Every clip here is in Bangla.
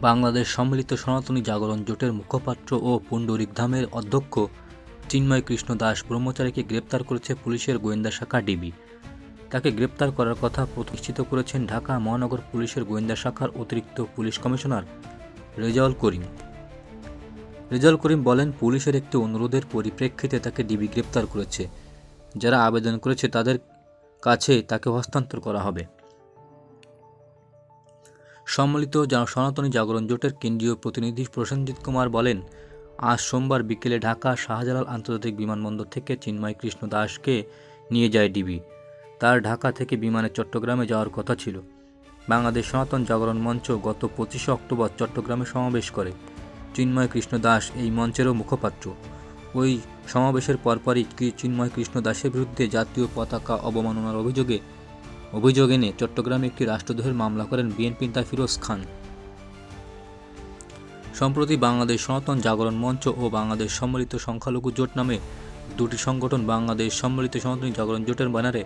বাংলাদেশ সম্মিলিত সনাতনী জাগরণ জোটের মুখপাত্র ও পুণ্ডরিক ধামের অধ্যক্ষ চিন্ময় কৃষ্ণ দাস ব্রহ্মচারীকে গ্রেপ্তার করেছে পুলিশের গোয়েন্দা শাখা ডিবি। তাকে গ্রেপ্তার করার কথা প্রতিষ্ঠিত করেছেন ঢাকা মহানগর পুলিশের গোয়েন্দা শাখার অতিরিক্ত পুলিশ কমিশনার রেজাউল করিম। রেজাউল করিম বলেন, পুলিশের একটি অনুরোধের পরিপ্রেক্ষিতে তাকে ডিবি গ্রেপ্তার করেছে। যারা আবেদন করেছে তাদের কাছে তাকে হস্তান্তর করা হবে। সম্মিলিত সনাতনী জাগরণ জোটের কেন্দ্রীয় প্রতিনিধি প্রসেনজিৎ কুমার বলেন, আজ সোমবার বিকেলে ঢাকা শাহজালাল আন্তর্জাতিক বিমানবন্দর থেকে চিন্ময় কৃষ্ণ দাসকে নিয়ে যায় ডিবি। তার ঢাকা থেকে বিমানে চট্টগ্রামে যাওয়ার কথা ছিল। বাংলাদেশ সনাতন জাগরণ মঞ্চ গত পঁচিশে অক্টোবর চট্টগ্রামে সমাবেশ করে। চিন্ময় কৃষ্ণ দাস এই মঞ্চেরও মুখপাত্র। ওই সমাবেশের পরপরই চিন্ময় কৃষ্ণ দাসের বিরুদ্ধে জাতীয় পতাকা অবমাননার অভিযোগে অভিযোগ এনে চট্টগ্রামে একটি রাষ্ট্রদ্রোহের মামলা করেন বিএনপি নেতা ফিরোজ খান। সম্প্রতি বাংলাদেশ সনাতন জাগরণ মঞ্চ ও বাংলাদেশ সম্মিলিত সংখ্যালঘু জোট নামে দুটি সংগঠন বাংলাদেশ সম্মিলিত সনাতনী জাগরণ জোটের ব্যানারে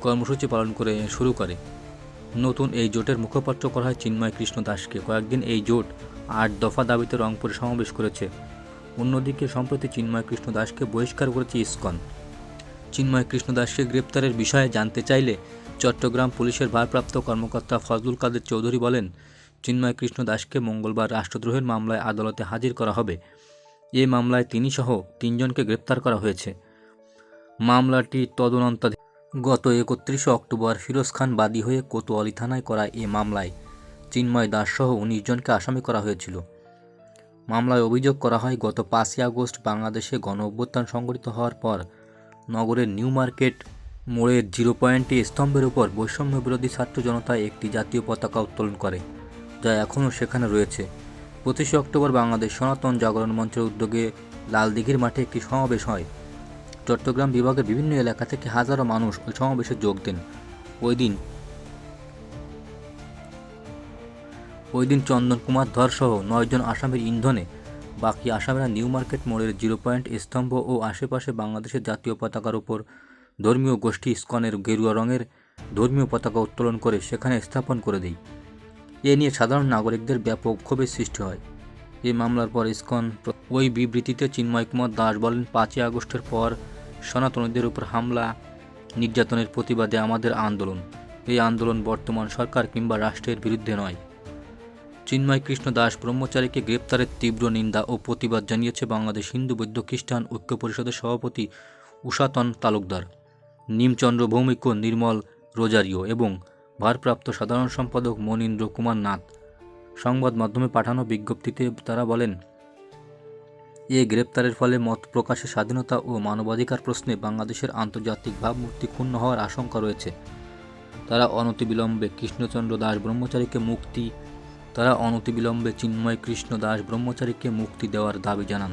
কর্মসূচি পালন করে শুরু করে। নতুন এই জোটের মুখপাত্র করা হয় চিন্ময় কৃষ্ণ দাসকে। কয়েকদিন এই জোট আট দফা দাবিতে রংপুরে সমাবেশ করেছে। অন্যদিকে সম্প্রতি চিন্ময় কৃষ্ণ দাসকে বহিষ্কার করেছে ইসকন। চিন্ময় কৃষ্ণ দাসকে গ্রেপ্তারের বিষয়ে জানতে চাইলে চট্টগ্রাম পুলিশের ভারপ্রাপ্ত কর্মকর্তা ফজলুল কাদের চৌধুরী বলেন, চিন্ময় কৃষ্ণ দাসকে মঙ্গলবার রাষ্ট্রদ্রোহের মামলায় আদালতে হাজির করা হবে। এ মামলায় তিনি সহ তিনজনকে গ্রেপ্তার করা হয়েছে। মামলাটি তদন্তাধীন। গত একত্রিশে অক্টোবর ফিরোজ খান বাদী হয়ে কোতোয়ালি থানায় করা এ মামলায় চিন্ময় দাস সহ উনিশ জনকে আসামি করা হয়েছিল। মামলায় অভিযোগ করা হয়, গত পাঁচই আগস্ট বাংলাদেশে গণ অভ্যুত্থান সংঘটিত হওয়ার পর নগরের নিউ মার্কেট মোড়ের জিরো পয়েন্টে স্তম্ভের উপর বৈষম্য বিরোধী ছাত্র জনতা একটি জাতীয় পতাকা উত্তোলন করে, যা এখনও সেখানে রয়েছে। পঁচিশে অক্টোবর বাংলাদেশ সনাতন জাগরণ মঞ্চের উদ্যোগে লালদিঘির মাঠে একটি সমাবেশ হয়। চট্টগ্রাম বিভাগের বিভিন্ন এলাকা থেকে হাজারো মানুষ ওই সমাবেশে যোগ দেন। ওই দিন ওই দিন চন্দন কুমার ধর সহ নয়জন আসামের ইন্ধনে বাকি আসামিরা নিউ মার্কেট মোড়ের জিরো পয়েন্ট স্তম্ভ ও আশেপাশে বাংলাদেশের জাতীয় পতাকার উপর ধর্মীয় গোষ্ঠী ইস্কনের গেরুয়া রঙের ধর্মীয় পতাকা উত্তোলন করে সেখানে স্থাপন করে দেয়। এ নিয়ে সাধারণ নাগরিকদের ব্যাপক ক্ষোভের সৃষ্টি হয়। এই মামলার পর ইসকন ওই বিবৃতিতে চিন্ময় কুমার দাস বলেন, পাঁচই আগস্টের পর সনাতনীদের উপর হামলা, নির্যাতনের প্রতিবাদে আমাদের আন্দোলন। এই আন্দোলন বর্তমান সরকার কিংবা রাষ্ট্রের বিরুদ্ধে নয়। চিন্ময় কৃষ্ণ দাস ব্রহ্মচারীকে গ্রেপ্তারের তীব্র নিন্দা ও প্রতিবাদ জানিয়েছে বাংলাদেশ হিন্দু বৌদ্ধ খ্রিস্টান ঐক্য পরিষদের সভাপতি উষাতন তালুকদার। নিমচন্দ্র ভৌমিক নির্মল রোজারিও এবং ভারপ্রাপ্ত সাধারণ সম্পাদক মনীন্দ্র কুমার নাথ। সংবাদ মাধ্যমে পাঠানো বিজ্ঞপ্তিতে তারা বলেন, এ গ্রেপ্তারের ফলে মত প্রকাশের স্বাধীনতা ও মানবাধিকার প্রশ্নে বাংলাদেশের আন্তর্জাতিক ভাবমূর্তি ক্ষুণ্ণ হওয়ার আশঙ্কা রয়েছে। তারা অনতিবিলম্বে কৃষ্ণচন্দ্র দাস ব্রহ্মচারীকে মুক্তি, তারা অনতিবিলম্বে চিন্ময় কৃষ্ণ দাস ব্রহ্মচারীকে মুক্তি দেওয়ার দাবি জানান।